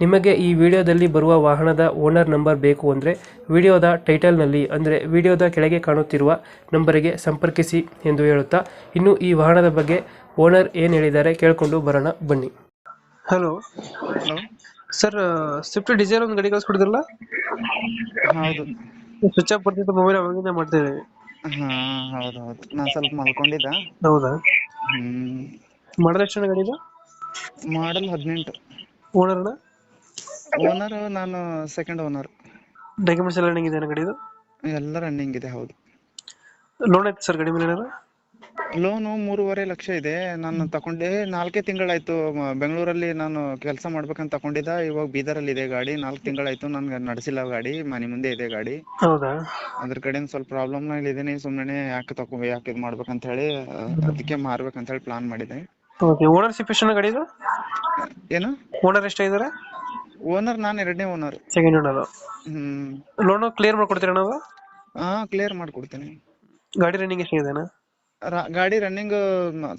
ನಿಮಗೆ ಈ ವಿಡಿಯೋದಲ್ಲಿ ಬರುವ ವಾಹನದ ಓನರ್ ನಂಬರ್ ಬೇಕು ಅಂದರೆ ವಿಡಿಯೋದ ಟೈಟಲ್ನಲ್ಲಿ ಅಂದರೆ ವಿಡಿಯೋದ ಕೆಳಗೆ ಕಾಣುತ್ತಿರುವ ನಂಬರಿಗೆ ಸಂಪರ್ಕಿಸಿ ಎಂದು ಹೇಳುತ್ತಾ ಇನ್ನು ಈ ವಾಹನದ ಬಗ್ಗೆ ಓನರ್ ಏನು ಹೇಳಿದ್ದಾರೆ ಕೇಳಿಕೊಂಡು ಬರೋಣ ಬನ್ನಿ. Hello. Hello. Sir Swift Dzire ಒಂದು ಗಡಿ ಕಳಿಸ್ಕೊಡಿದ್ರಲ್ಲ ಹೌದು. ಸ್ವಿಚ್ ಆಫ್ ಬರ್ತಿದ್ದ ಮೊಬೈಲ್ ಅವಾಗಿಂದ ಮಾಡ್ತಾ ಇದ್ದೀವಿ ಹಾ ಹೌದು ಹೌದು. ನಾನ್ ಸ್ವಲ್ಪ ಮಲ್ಕೊಂಡಿದ್ದ. ಹೌದಾ? ಮಾಡಲ್ ಎಷ್ಟು ಗಾಡಿ ಇದು? ಮಾಡಲ್ ಹದಿನೆಂಟು. ಓನರ್ನ? ಓನರ್ ನಾನು ಸೆಕೆಂಡ್ ಓನರ್ ಡಾಕ್ಯುಮೆಂಟ್ಸ್ ಎಲ್ಲ ರನ್ನಿಂಗ್ ಇದೆ ಗಾಡಿ ಇದು ಎಲ್ಲ ರನ್ನಿಂಗ್ ಇದೆ ಹೌದು. ಲೋನ್ ಐತೆ ಸರ್ ಗಡಿ ಮೇಲೆ ಏನಾರ ಲೋನು ಮೂರುವರೆ ಲಕ್ಷ ಇದೆ. ನಾನು ತಕೊಂಡೆ ನಾಲ್ಕೇ ತಿಂಗಳಾಯ್ತು. ಮ- ಬೆಂಗಳೂರಲ್ಲಿ ನಾನು ಕೆಲಸ ಮಾಡ್ಬೇಕಂತ ತಕೊಂಡಿದ್ದ. ಇವಾಗ ಬೀದರಲ್ಲಿ ಇದೆ ಗಾಡಿ. ನಾಲ್ಕು ತಿಂಗಳಾಯ್ತು ನನ್ಗೆ ನಡೆಸಿಲ್ಲ ಗಾಡಿ. ಮನೆ ಮುಂದೆ ಇದೆ ಗಾಡಿ. ಹೌದಾ? ಅದ್ರ ಕಡೆಯಿಂದ ಸ್ವಲ್ಪ ಪ್ರಾಬ್ಲಮ್ ನೀ ಸುಮ್ಮನೆ ಯಾಕೆ ತಕೊ ಯಾಕೆ ಇದು ಮಾಡ್ಬೇಕಂತ ಹೇಳಿ ಅದಕ್ಕೆ ಮಾರ್ಬೇಕಂತ ಹೇಳಿ ಪ್ಲಾನ್ ಮಾಡಿದೆ. ಓಕೆ ಓನರ್ಶಿಪ್ ಎಷ್ಟು ಗಾಡಿ ಇದು ಏನು? ಓನರ್ ಎಷ್ಟಾಗಿದ್ದಾರೆ? ಓನರ್ ನಾನು ಎರಡನೇ ಓನರ್ ಸೆಕೆಂಡ್ ಓನರ್ ಹ್ಮ್. ಲೋನ್ ಕ್ಲಿಯರ್ ಮಾಡ್ಕೊಡ್ತೀರಾ ನಾವು? ಹಾ ಕ್ಲಿಯರ್ ಮಾಡ್ಕೊಡ್ತೀನಿ. ಗಾಡಿ ರನ್ನಿಂಗ್ ಎಷ್ಟು ರ- ಗಾಡಿ ರನ್ನಿಂಗ್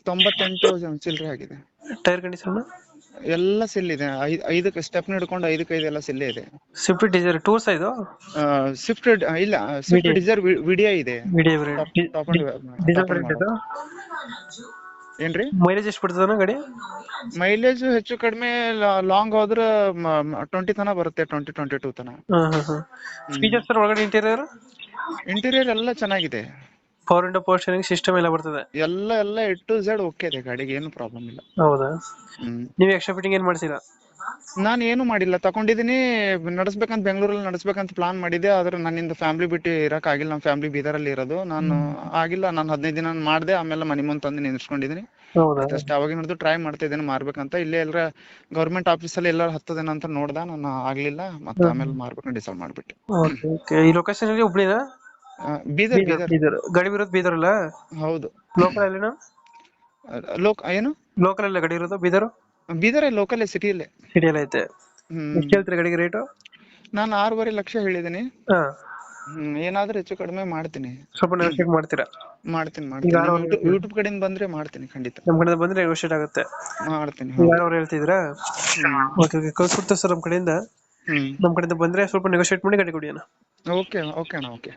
ತೊಂಬತ್ತೆಂಟು ಚಿಲ್ಲರೆ ಆಗಿದೆ. ಟೈರ್ ಕಂಡೀಷನ್ ಎಲ್ಲ ಸಿಲ್ ಇದೆ. ಐದ್ ಐದಕ್ಕೆ ಸ್ಟೆಪ್ ಹಿಡ್ಕೊಂಡು ಐದಕ್ಕೆ ಐದು ಎಲ್ಲ ಸಿಲ್ಲೇ ಇದೆ ಸ್ವಿಫ್ಟ್ ಡಿಸೈರ್ ಟೂರ್ಸ್ ಇದು? ಸ್ವಿಫ್ಟ್ ಇಲ್ಲ ಸ್ವಿಫ್ಟ್ ಡಿಸೈರ್ ವಿಡಿಯೋ ಇದೆ. ವಿಡಿಯೋ ಟಾಪ್- ಟಾಪ್ ಇದು? ಏನ್ರಿ? ಮೈಲೇಜ್ ಎಷ್ಟು ಬಿಡ್ತದ ಗಾಡಿ? ಮೈಲೇಜ್ ಹೆಚ್ಚು ಕಡಿಮೆ ಲಾಂಗ್ ಹೋದ್ರ ಟ್ವೆಂಟಿ ತನ ಬರುತ್ತೆ ಟ್ವೆಂಟಿ ಟ್ವೆಂಟಿ ಟೂ ತನ ಫೀಚರ್ಸ್ ಒಳಗಡೆ ಇಂಟೀರಿಯರ್ ಇಂಟೀರಿಯರ್ ಎಲ್ಲ ಚೆನ್ನಾಗಿದೆ. ಪವರ್ ಇಂಡೋ ಪವರ್ ಸ್ಟೇರಿಂಗ್ ಸಿಸ್ಟಮ್ ಎಲ್ಲ ಬರ್ತದೆ. ಎಲ್ಲ ಎಲ್ಲ ಎ ಟು ಝೆಡ್ ಓಕೆ ಇದೆ ಗಾಡಿಗೆ ಏನು ಪ್ರಾಬ್ಲಮ್ ಇಲ್ಲ. ಹೌದಾ? ಹ್ಮ್. ನೀವು ಎಕ್ಸ್ಟ್ರಾ ಫಿಟ್ಟಿಂಗ್ ಏನು ಮಾಡ್ಸಿಲ್ಲ? ನಾನು ಏನು ಮಾಡಿಲ್ಲ. ತಕೊಂಡಿದ್ದೀನಿ ನಡೆಸ್ಬೇಕಂತ ಬೆಂಗಳೂರಲ್ಲಿ ನಡೆಸ್ಬೇಕಂತ ಪ್ಲಾನ್ ಮಾಡಿದೆ ಆದ್ರೆ ನನ್ನಿಂದ ಫ್ಯಾಮಿಲಿ ಬಿಟ್ಟು ಇರಕ್ ಆಗಿಲ್ಲ. ನಮ್ಮ ಫ್ಯಾಮಿಲಿ ಬೀದರಲ್ಲಿ ಇರೋದು. ನಾನು ಆಗಿಲ್ಲ. ನಾನು ಹದಿನೈದು ದಿನ ಮಾಡಿದೆ ಆಮೇಲೆ ಮನೆ ಮುಂದೆ ತಂದು ನಿಂದ್ರಿಸ್ಕೊಂಡಿದ್ದೀನಿ ಹೌದಾ? ಅಷ್ಟೇ ಅವಾಗಿನ ಹಿಡಿದು ಟ್ರೈ ಮಾಡ್ತಾ ಇದ್ದೀನಿ ಮಾರ್ಬೇಕಂತ. ಇಲ್ಲೇ ಎಲ್ಲರ ಗೌರ್ಮೆಂಟ್ ಆಫೀಸಲ್ಲಿ ಎಲ್ಲಾರು ಹತ್ತದೇನ ಅಂತ ನೋಡ್ದ ನಾನು ಆಗ್ಲಿಲ್ಲ. ಮತ್ತೆ ಆಮೇಲೆ ಮಾರ್ಬೇಕಂತ ಡಿಸೈಡ್ ಮಾಡ್ಬಿಟ್ಟೆ. ಓಕೆ ಈ ಲೊಕೇಶನ್ ಅಲ್ಲಿ ಹುಬ್ಳಿನಾ ಬೀದರ್ ಬೀದರ್ ಬೀದರ್. ಗಡಿ ಬರೋದು ಬೀದರ್ ಅಲ್ಲ ಹೌದು. ಲೋಕಲ್ ಅಲ್ಲಿನ? ಲೋಕ್ ಏನು? ಲೋಕಲ್ ಅಲ್ಲೇ ಗಡಿ ಇರೋದು ಬೀದರ್? ಬೀದರ್ ಲೋಕಲ್ ಸಿಟಿಯಲ್ಲೇ. ಸಿಟಿಯಲ್ಲಿ ಐತೆ. ಎಷ್ಟು ಹೇಳ್ತೀರಿ ಗಡಿಗೆ ರೇಟು ನಾನು ಆರೂವರೆ ಲಕ್ಷ ಹೇಳಿದ್ದೀನಿ. ಏನಾದ್ರೂ ಹೆಚ್ಚು ಕಡಿಮೆ ಮಾಡ್ತೀನಿ. ಸ್ವಲ್ಪ ನೆಗೋಷಿಯೇಟ್ ಮಾಡ್ತೀರಾ? ಮಾಡ್ತೀನಿ ಮಾಡ್ತೀನಿ. ಯೂಟ್ಯೂಬ್ ಕಡೆಯಿಂದ ಬಂದ್ರೆ ಮಾಡ್ತೀನಿ ಖಂಡಿತ. ನಮ್ಮ ಕಡೆಯಿಂದ ಬಂದ್ರೆ ನೆಗೋಷಿಯೇಟ್ ಆಗುತ್ತೆ. ಮಾಡ್ತೀನಿ ಯಾರವ್ರು ಯಾರು ಹೇಳ್ತಿದ್ರಾ ಓಕೆ ಓಕೆ ಕಳ್ಸ್ಕೊಡ್ತೀವಿ ಸರ್ ನಮ್ಮ ಕಡೆಯಿಂದ. ನಮ್ಮ ಕಡೆಯಿಂದ ಬಂದ್ರೆ ಸ್ವಲ್ಪ ನೆಗೋಷಿಯೇಟ್ ಮಾಡಿ ಗಡಿ ಕೊಡಿ ಅಣ್ಣ ಓಕೆ ಓಕೆ ಅಣ್ಣ ಓಕೆ.